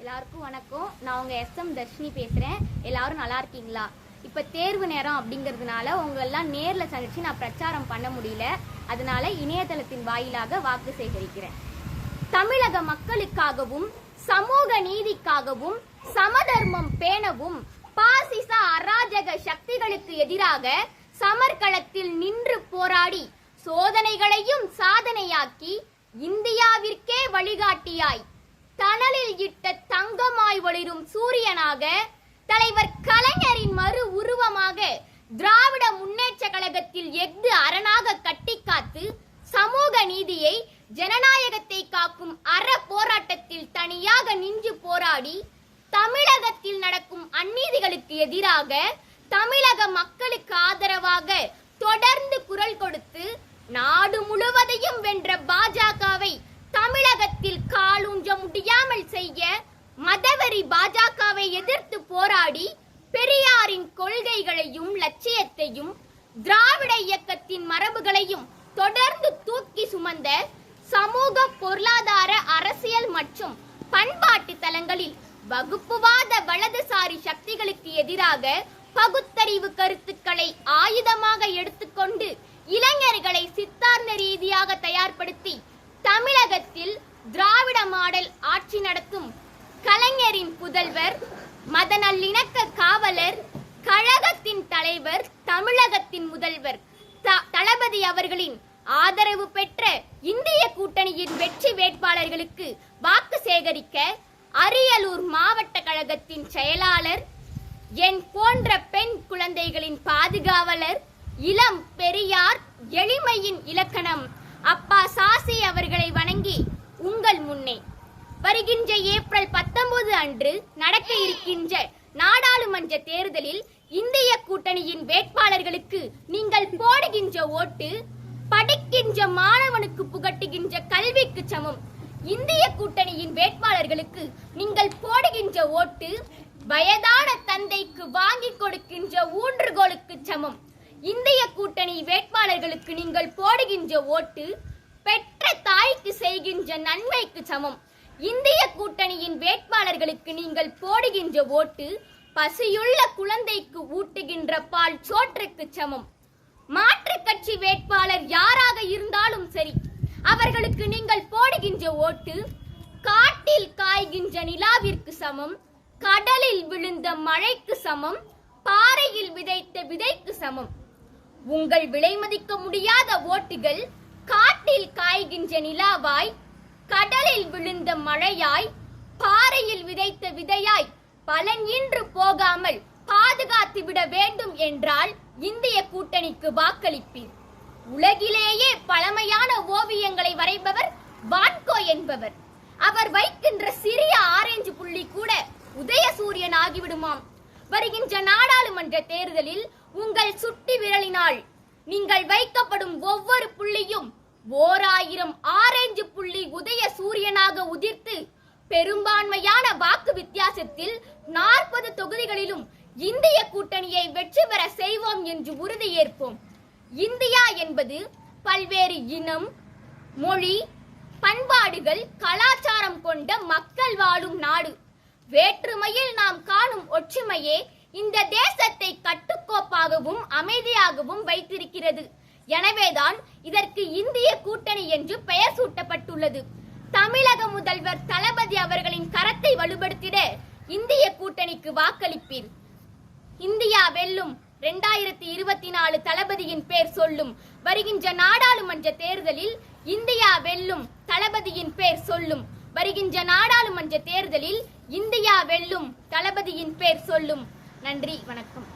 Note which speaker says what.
Speaker 1: எல்லாருக்கும் வணக்கம். நான் உங்க எஸ் எம் தர்ஷினி பேசுறேன். எல்லாரும் நல்லா இருக்கீங்களா? இப்ப தேர்வு நேரம் அப்படிங்கிறதுனால உங்க எல்லாம் நேர்ல சந்திச்சு நான் பிரச்சாரம் பண்ண முடியல. அதனால இணையதளத்தின் வாயிலாக வாக்கு சேகரிக்கிறேன். தமிழக மக்களுக்காகவும் சமூக நீதிக்காகவும் சமதர்மம் பேணவும் பாசிச அராஜக சக்திகளுக்கு எதிராக சமர்களத்தில் நின்று போராடி சோதனைகளையும் சாதனையாக்கி இந்தியாவிற்கே வழிகாட்டியாய் தணலில் இட்ட தங்கமாய் ஒளிரும் சூரியனாக தலைவர் கலைஞரின் மறு உருவமாக திராவிட முன்னேற்ற கழகத்தில் எஃகு அரணாக கட்டிக்காத்து சமூக நீதியை ஜனநாயகத்தை காக்கும் அற போராட்டத்தில் தனியாக நின்று போராடி தமிழகத்தில் நடக்கும் அந்நீதிகளுக்கு எதிராக தமிழக மக்களுக்கு ஆதரவாக தொடர்ந்து குரல் கொடுத்து நாடு முழுவதையும் வென்ற பாஜகவை முடியாமல் செய்ய மதவெறி பாஜகவை எதிர்த்து போராடி பெரியாரின் கொள்கைகளையும் லட்சியத்தையும் திராவிட இயக்கத்தின் மரபுகளையும் தொடர்ந்து தூக்கி சுமந்த சமூக பொருளாதார அரசியல் மற்றும் பண்பாட்டு தலங்களில் வகுப்புவாத வலதுசாரி சக்திகளுக்கு எதிராக பகுத்தறிவு கருத்துக்களை ஆயுதமாக எடுத்துக்கொண்டு இளைஞர்களை சித்தாந்த ரீதியாக தயார்படுத்தி தமிழகத்தில் திராவிட மாடல் ஆட்சி நடத்தும் கலைஞரின் புதல்வர் மதநல்லிணக்க காவலர் கழகத்தின் தலைவர் தமிழகத்தின் முதல்வர் த- தளபதி அவர்களின் ஆதரவு பெற்ற இந்திய கூட்டணியின் வெற்றி வேட்பாளர்களுக்கு வாக்கு சேகரிக்க அரியலூர் மாவட்ட கழகத்தின் செயலாளர் என் போன்ற பெண் குழந்தைகளின் பாதுகாவலர் இளம் பெரியார் எளிமையின் இலக்கணம் அப்பா சாசி அவர்களை வணங்கி உங்கள் முன்னே. வருகின்ற ஏப்ரல் 19 அன்று நடக்க இருக்கின்ற நாடாளுமன்ற தேர்தலில் இந்திய கூட்டணியின் வேட்பாளர்களுக்கு நீங்கள் போடுகின்ற ஓட்டு படிக்கின்ற மாணவனுக்கு புகட்டுகின்ற கல்விக்கு சமம். இந்திய கூட்டணியின் வேட்பாளர்களுக்கு நீங்கள் போடுகின்ற ஓட்டு வயதான தந்தைக்கு வாங்கி கொடுக்கின்ற ஊன்றுகோலுக்கு சமம். இந்திய கூட்டணி வேட்பாளர்களுக்கு நீங்கள் போடுகின்ற ஓட்டு பெற்ற செய்கின்ற நன்மைக்கு சமம். இந்திய கூட்டணியின் வேட்பாளர்களுக்கு நீங்கள் போடுகின்ற ஓட்டு பசியுள்ள குழந்தைக்கு ஊட்டுகின்ற பால் சோற்றுக்கு சமம். மாற்றுக் கட்சி வேட்பாளர் யாராக இருந்தாலும் சரி அவர்களுக்கு நீங்கள் போடுகின்ற ஓட்டு காட்டில் காய்கின்ற நிலாவிற்கு சமம் கடலில் விழுந்த மழைக்கு சமம் பாறையில் விதைத்த விதைக்கு சமம். உங்கள் விலை மதிக்க முடியாத ஓட்டுகள் காட்டில் காய்கின்ற நிலாவாய் கடலில் விழுந்த மழையாய் பாறையில் விதைத்த விதையாய் பலன் இன்று போகாமல் பாதுகாத்து விட வேண்டும் என்றால் இந்திய கூட்டணிக்கு வாக்களிப்பீர். உலகிலேயே பழமையான ஓவியங்களை வரைபவர் வான்கோ என்பவர். அவர் வைக்கின்ற சிறிய ஆரஞ்சு புள்ளி கூட உதயசூரியன் ஆகிவிடுமாம். வருகின்ற நாடாளுமன்ற தேர்தலில் உங்கள் சுட்டி விரலினால் நீங்கள் வைக்கப்படும் ஒவ்வொரு புள்ளியும் ஓர் ஆயிரம் ஆரஞ்சு புள்ளி உதய சூரியனாக உதிர்த்து பெரும்பான்மையான வாக்கு வித்தியாசத்தில் நாற்பது தொகுதிகளிலும் இந்திய கூட்டணியை வெற்றி பெற செய்வோம் என்று உறுதியேற்போம். இந்தியா என்பது பல்வேறு இனம் மொழி பண்பாடுகள் கலாச்சாரம் கொண்ட மக்கள் வாழும் நாடு. வேற்றுமையில் நாம் காணும் ஒற்றுமையே இந்த தேசத்தை கட்டுக்கோப்பாகவும் அமைதியாகவும் வைத்திருக்கிறது. எனவேதான் இதற்கு இந்திய கூட்டணி என்று பெயர் சூட்டப்பட்டுள்ளது. தமிழக முதல்வர் தளபதி அவர்களின் கரத்தை வலுப்படுத்திட இந்திய கூட்டணிக்கு வாக்களிப்பீர். இந்தியா வெல்லும் ரெண்டாயிரத்தி இருபத்தி நாலு தளபதியின் பேர் சொல்லும். வருகின்ற நாடாளுமன்ற தேர்தலில் இந்தியா வெல்லும் தளபதியின் பேர் சொல்லும். வருகின்ற நாடாளுமன்ற தேர்தலில் இந்தியா வெல்லும் தளபதியின் பேர் சொல்லும். நன்றி வணக்கம்.